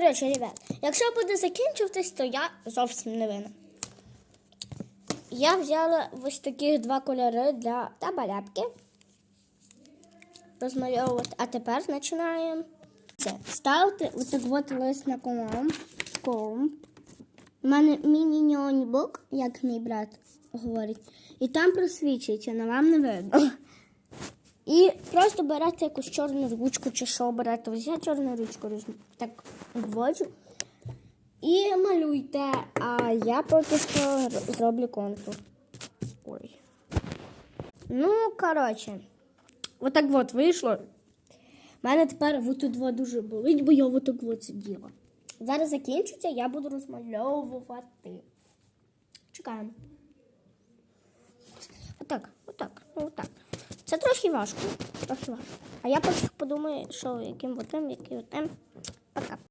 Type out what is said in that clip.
Коротше, ребят, якщо буде закінчуватись, то я зовсім не винна. Я взяла ось таких два кольори для табаляпки. Розмальовувати. А тепер починаємо. Це ставте отак от лист на колом. колом. У мене міні-ноутбук, як мій брат говорить, і там просвічується, але вам не видно. І просто берете якусь чорну ручку чи що берете. Ось я чорну ручку роз- так вводжу. І малюйте, а я поки що зроблю контур. Ой. Ну, коротше, отак от вийшло. У мене тепер отут вот дуже болить, бо я отак от сиділа. Зараз закінчиться, я буду розмальовувати. Чекаємо. Отак, отак, ну отак. Це трохи важко. Трохи важко. А я поки подумаю, що яким отим, який отим. Пока.